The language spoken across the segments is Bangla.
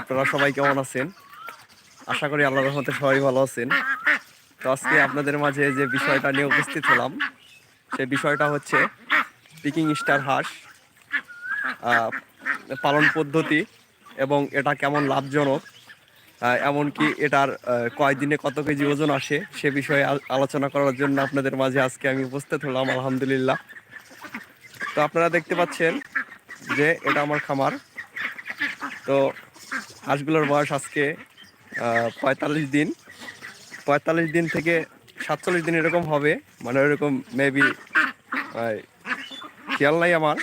আপনারা সবাই কেমন আছেন? আশা করি আল্লাহ রহমতে সবাই ভালো আছেন। তো আজকে আপনাদের মাঝে যে বিষয়টা নিয়ে উপস্থিত হলাম, সে বিষয়টা হচ্ছে পিকিং স্টার হাঁস পালন পদ্ধতি এবং এটা কেমন লাভজনক এমনকি এটার কয়দিনে কত কেজি ওজন আসে সে বিষয়ে আলোচনা করার জন্য আপনাদের মাঝে আজকে আমি উপস্থিত হলাম, আলহামদুলিল্লাহ। তো আপনারা দেখতে পাচ্ছেন যে এটা আমার খামার। তো হাঁসগুলোর বয়স আজকে পঁয়তাল্লিশ দিন। পঁয়তাল্লিশ দিন থেকে সাতচল্লিশ দিন এরকম হবে মানে এরকম মেবি খেয়াল নাই আমার।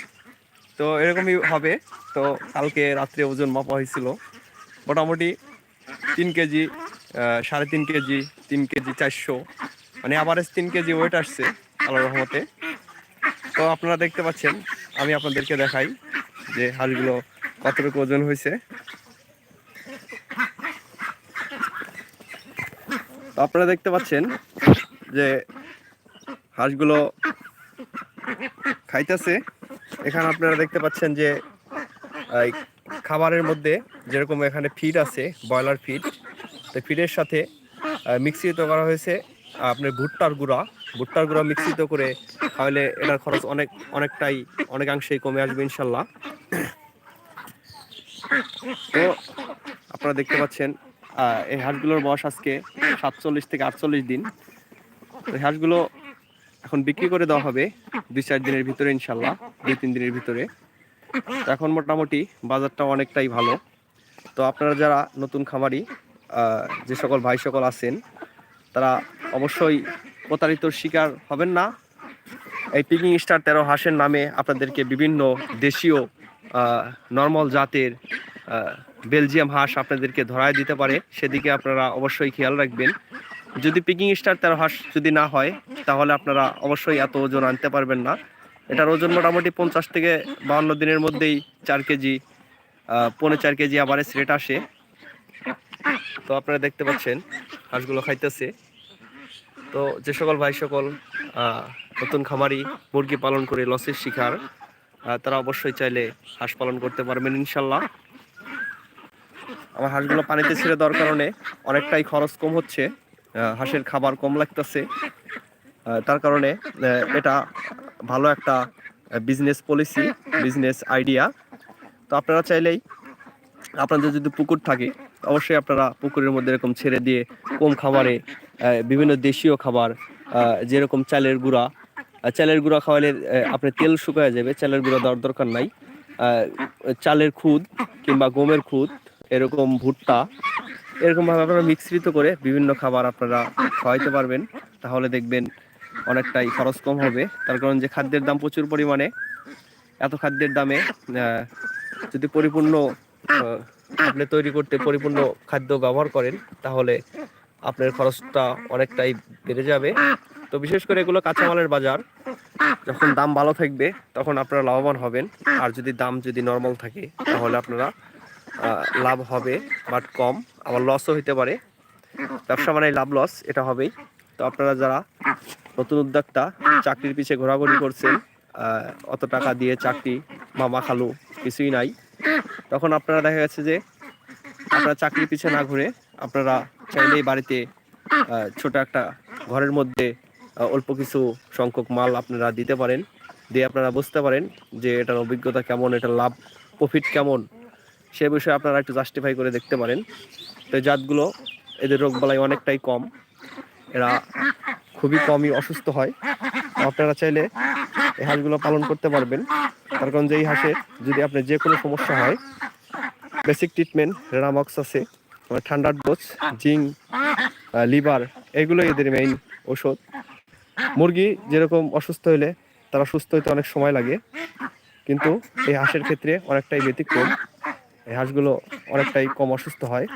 তো এরকমই হবে। তো কালকে রাত্রে ওজন মাপা হয়েছিল। মোটামুটি তিন কেজি সাড়ে তিন কেজি তিন কেজি চারশো। মানে আভারেজ তিন কেজি ওয়েট আসছে আল্লাহ রহমতে। তো আপনারা দেখতে পাচ্ছেন, আমি আপনাদেরকে দেখাই যে হাঁসগুলো কতটুকু ওজন হয়েছে। তো আপনারা দেখতে পাচ্ছেন যে হাঁসগুলো খাইতেছে। এখানে আপনারা দেখতে পাচ্ছেন যে খাবারের মধ্যে যেরকম এখানে ফিড আছে, ব্রয়লার ফিড, তো ফিডের সাথে মিশ্রিত করা হয়েছে আপনার ভুট্টার গুঁড়া। ভুট্টার গুঁড়া মিক্সিত করে খাওয়ালে এটার খরচ অনেক, অনেকটাই, অনেকাংশেই কমে আসবে ইনশাল্লাহ। তো আপনারা দেখতে পাচ্ছেন এই হাঁসগুলোর বয়স আজকে সাতচল্লিশ থেকে আটচল্লিশ দিন। এই হাঁসগুলো এখন বিক্রি করে দেওয়া হবে দুই চার দিনের ভিতরে ইনশাল্লাহ, দুই তিন দিনের ভিতরে। তো এখন মোটামুটি বাজারটা অনেকটাই ভালো। তো আপনারা যারা নতুন খামারি যে সকল ভাই সকল আছেন, তারা অবশ্যই প্রতারিত শিকার হবেন না। এই পিকিং স্টার তেরো হাঁসের নামে আপনাদেরকে বিভিন্ন দেশীয় নর্মাল জাতের বেলজিয়াম হাঁস আপনাদেরকে ধরায় দিতে পারে সেদিকে আপনারা অবশ্যই খেয়াল রাখবেন। যদি পিকিং স্টার তেরো হাঁস যদি না হয় তাহলে আপনারা অবশ্যই এত ওজন আনতে পারবেন না। এটার ওজন মোটামুটি পঞ্চাশ থেকে বাহান্ন দিনের মধ্যেই চার কেজি আহ, পৌনে চার কেজি আবারেজ রেট আসে। তো আপনারা দেখতে পাচ্ছেন হাঁসগুলো খাইতেছে। তো যে সকল ভাই সকল নতুন খামারি মুরগি পালন করে লসের শিকার তারা অবশ্যই চাইলে হাঁস পালন করতে পারবেন ইনশাল্লাহ। আমার হাঁসগুলো পানিতে ছেড়ে দেওয়ার কারণে অনেকটাই খরচ কম হচ্ছে। হাঁসের খাবার কম লাগতেছে। তার কারণে এটা ভালো একটা বিজনেস পলিসি বিজনেস আইডিয়া তো আপনারা চাইলেই আপনাদের যদি পুকুর থাকে, অবশ্যই আপনারা পুকুরের মধ্যে এরকম ছেড়ে দিয়ে কম খাবারে বিভিন্ন দেশীয় খাবার যেরকম চালের গুঁড়া। চালের গুঁড়া খাওয়ালে আপনার তেল শুকায় যাবে, চালের গুঁড়া দেওয়ার দরকার নাই। চালের খুদ কিংবা গমের খুদ এরকম ভুট্টা এরকম ভাবে আপনারা মিশ্রিত করে বিভিন্ন খাবার আপনারা খাওয়াইতে পারবেন। তাহলে দেখবেন অনেকটাই খরচ কম হবে। তার কারণ যে খাদ্যের দাম প্রচুর পরিমাণে, এত খাদ্যের দামে যদি পরিপূর্ণ আপনি তৈরি করতে পরিপূর্ণ খাদ্য ব্যবহার করেন, তাহলে আপনার খরচটা অনেকটাই বেড়ে যাবে। তো বিশেষ করে এগুলো কাঁচামালের বাজার, যখন দাম ভালো থাকবে, তখন আপনারা লাভবান হবেন। আর যদি দাম যদি নর্মাল থাকে, তাহলে আপনারা লাভ হবে বাট কম, আবার লসও হইতে পারে। ব্যবসা মানে লাভ লস এটা হবেই। তো আপনারা যারা নতুন উদ্যোক্তা, চাকরির পিছে ঘোরাঘুরি করছেন অত টাকা দিয়ে চাকরি, মামা খালু, কিছুই নাই, তখন আপনারা দেখা গেছে যে আপনারা চাকরির পিছে না ঘুরে আপনারা চাইলেই বাড়িতে ছোট একটা ঘরের মধ্যে অল্প কিছু সংখ্যক মাল আপনারা দিতে পারেন। দিয়ে আপনারা বুঝতে পারেন যে এটার অভিজ্ঞতা কেমন, এটার লাভ প্রফিট কেমন। সে বিষয়ে আপনারা একটু জাস্টিফাই করে দেখতে পারেন। তো জাতগুলো এদের রোগ বালাই অনেকটাই কম। এরা খুবই কমই অসুস্থ হয়। আপনারা চাইলে এই হাঁসগুলো পালন করতে পারবেন। তার কারণ যে এই হাঁসে যদি আপনার যে কোনো সমস্যা হয় বেসিক ট্রিটমেন্ট রেনামক্স আছে ঠান্ডার ডোজ জিং লিভার এগুলো এদের মেইন ওষুধ মুরগি যেরকম অসুস্থ হলে তারা সুস্থ হতে অনেক সময় লাগে। কিন্তু এই হাঁসের ক্ষেত্রে অনেকটাই ব্যতিক্রম। এই হাঁসগুলো অনেকটাই কম অসুস্থ হয়।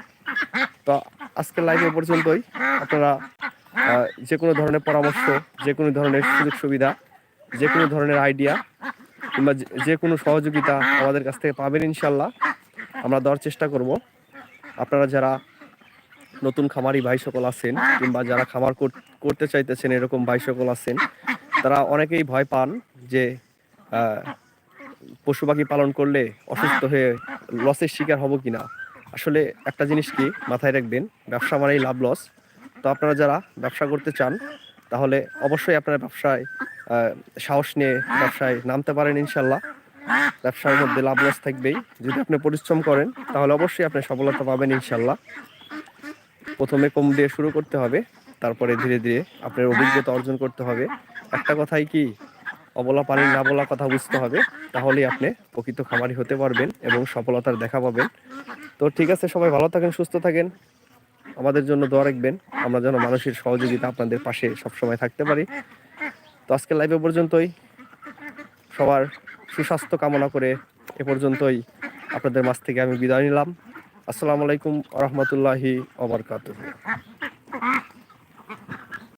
তো আজকের লাইভে পর্যন্তই। আপনারা যে কোনো ধরনের পরামর্শ, যে কোনো ধরনের সুযোগ সুবিধা, যে কোনো ধরনের আইডিয়া কিংবা যে- কোনো সহযোগিতা আমাদের কাছ থেকে পাবেন ইনশাল্লাহ আমরা দেওয়ার চেষ্টা করব। আপনারা যারা নতুন খামারি ভাই সকল আছেন, কিংবা যারা খামার করতে চাইতেছেন এরকম ভাই সকল আছেন, তারা অনেকেই ভয় পান যে পশু পাখি পালন করলে অসুস্থ হয়ে লসের শিকার হব কিনা? আসলে একটা জিনিস কি, মাথায় রাখবেন, ব্যবসা মানেই লাভ লস তো আপনারা যারা ব্যবসা করতে চান, তাহলে অবশ্যই আপনারা ব্যবসায় সাহস নিয়ে ব্যবসায় নামতে পারেন ইনশাল্লাহ। ব্যবসার মধ্যে লাভ লস থাকবেই। যদি আপনি পরিশ্রম করেন, তাহলে অবশ্যই আপনি সফলতা পাবেন ইনশাল্লাহ। প্রথমে কম দিয়ে শুরু করতে হবে, তারপরে ধীরে ধীরে আপনার অভিজ্ঞতা অর্জন করতে হবে। একটা কথাই কি অবলা পানি না বলা কথা বুঝতে হবে, তাহলেই আপনি প্রকৃত খামারি হতে পারবেন এবং সফলতার দেখা পাবেন। তো ঠিক আছে, সবাই ভালো থাকেন, সুস্থ থাকেন। আমাদের জন্য দোয়া রাখবেন, আমরা যেন মানুষের সহযোগিতা আপনাদের পাশে সবসময় থাকতে পারি। তো আজকে লাইভে পর্যন্তই। সবার সুস্বাস্থ্য কামনা করে এ পর্যন্তই আপনাদের মাছ থেকে আমি বিদায় নিলাম। আসসালামু আলাইকুম রহমতুল্লাহি ওবরকাতুহ